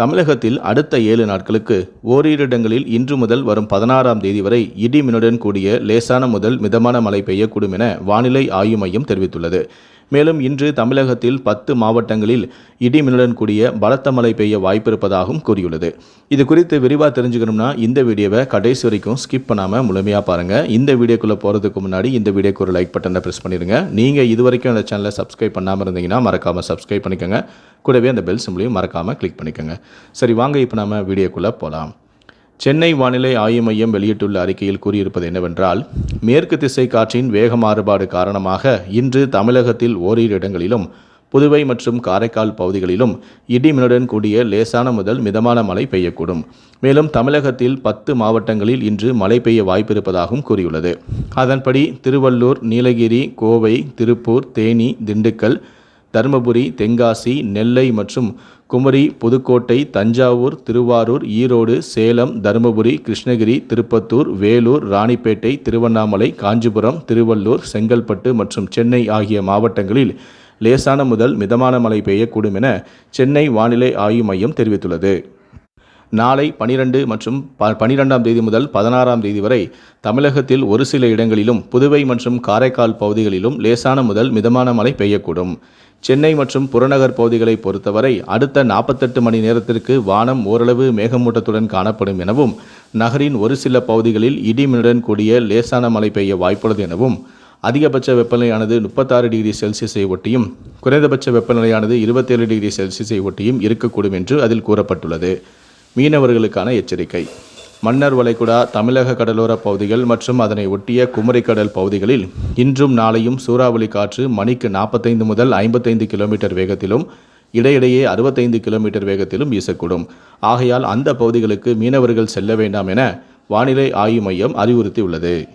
தமிழகத்தில் அடுத்த ஏழு நாட்களுக்கு ஓரிரு இடங்களில் இன்று முதல் வரும் பதினாறாம் தேதி வரை இடிமினுடன் கூடிய லேசான முதல் மிதமான மழை பெய்யக்கூடும் என வானிலை ஆய்வு மையம் தெரிவித்துள்ளது. மேலும் இன்று தமிழகத்தில் பத்து மாவட்டங்களில் இடிமின்னுடன் கூடிய பலத்த மழை பெய்ய வாய்ப்பிருப்பதாகவும் கூறியுள்ளது. இது குறித்து விரிவாக தெரிஞ்சுக்கணும்னா இந்த வீடியோவை கடைசி வரைக்கும் ஸ்கிப் பண்ணாமல் முழுமையாக பாருங்கள் இந்த வீடியோக்குள்ளே போகிறதுக்கு முன்னாடி இந்த வீடியோக்கு ஒரு லைக் பட்டனை ப்ரெஸ் பண்ணிடுங்க நீங்கள் இது வரைக்கும் அந்த சேனலை சப்ஸ்கிரைப் பண்ணாமல் இருந்தீங்கன்னா மறக்காமல் சப்ஸ்கிரைப் பண்ணிக்கோங்க. கூடவே அந்த பெல் சிம்லையும் மறக்காமல் கிளிக் பண்ணிக்கோங்க. சரி வாங்க இப்போ நம்ம வீடியோக்குள்ளே போகலாம் சென்னை வானிலை ஆய்வு மையம் வெளியிட்டுள்ள அறிக்கையில் கூறியிருப்பது என்னவென்றால் மேற்கு திசை காற்றின் வேக மாறுபாடு காரணமாக இன்று தமிழகத்தில் ஓரிரு இடங்களிலும் புதுவை மற்றும் காரைக்கால் பகுதிகளிலும் இடிமின்னுடன் கூடிய லேசான முதல் மிதமான மழை பெய்யக்கூடும். மேலும் தமிழகத்தில் பத்து மாவட்டங்களில் இன்று மழை பெய்ய வாய்ப்பிருப்பதாகவும் கூறியுள்ளது. அதன்படி திருவள்ளூர் நீலகிரி கோவை திருப்பூர் தேனி திண்டுக்கல் தருமபுரி தென்காசி நெல்லை மற்றும் குமரி புதுக்கோட்டை தஞ்சாவூர் திருவாரூர் ஈரோடு சேலம் தருமபுரி கிருஷ்ணகிரி திருப்பத்தூர் வேலூர் ராணிப்பேட்டை திருவண்ணாமலை காஞ்சிபுரம் திருவள்ளூர் செங்கல்பட்டு மற்றும் சென்னை ஆகிய மாவட்டங்களில் லேசான முதல் மிதமான மழை பெய்யக்கூடும் என சென்னை வானிலை ஆய்வு மையம் தெரிவித்துள்ளது. நாளை பனிரெண்டு மற்றும் ப பனிரெண்டாம் தேதி முதல் பதினாறாம் தேதி வரை தமிழகத்தில் ஒரு சில இடங்களிலும் புதுவை மற்றும் காரைக்கால் பகுதிகளிலும் லேசான முதல் மிதமான மழை பெய்யக்கூடும். சென்னை மற்றும் புறநகர் பகுதிகளை பொறுத்தவரை அடுத்த நாற்பத்தெட்டு மணி நேரத்திற்கு வானம் ஓரளவு மேகமூட்டத்துடன் காணப்படும் எனவும் நகரின் ஒரு சில பகுதிகளில் இடிமினுடன் கூடிய லேசான மழை பெய்ய வாய்ப்புள்ளது எனவும் அதிகபட்ச வெப்பநிலையானது முப்பத்தாறு டிகிரி செல்சியஸை ஒட்டியும் குறைந்தபட்ச வெப்பநிலையானது இருபத்தேழு டிகிரி செல்சியஸை ஒட்டியும் இருக்கக்கூடும் என்று அதில் கூறப்பட்டுள்ளது. மீனவர்களுக்கான எச்சரிக்கை. மன்னர் வளைகுடா தமிழக கடலோர பகுதிகள் மற்றும் அதனை ஒட்டிய குமரிக்கடல் பகுதிகளில் இன்றும் நாளையும் சூறாவளி காற்று மணிக்கு நாற்பத்தைந்து முதல் ஐம்பத்தைந்து கிலோமீட்டர் வேகத்திலும் இடையிடையே அறுபத்தைந்து கிலோமீட்டர் வேகத்திலும் வீசக்கூடும். ஆகையால் அந்த பகுதிகளுக்கு மீனவர்கள் செல்ல வேண்டாம் என வானிலை ஆய்வு மையம் அறிவுறுத்தியுள்ளது.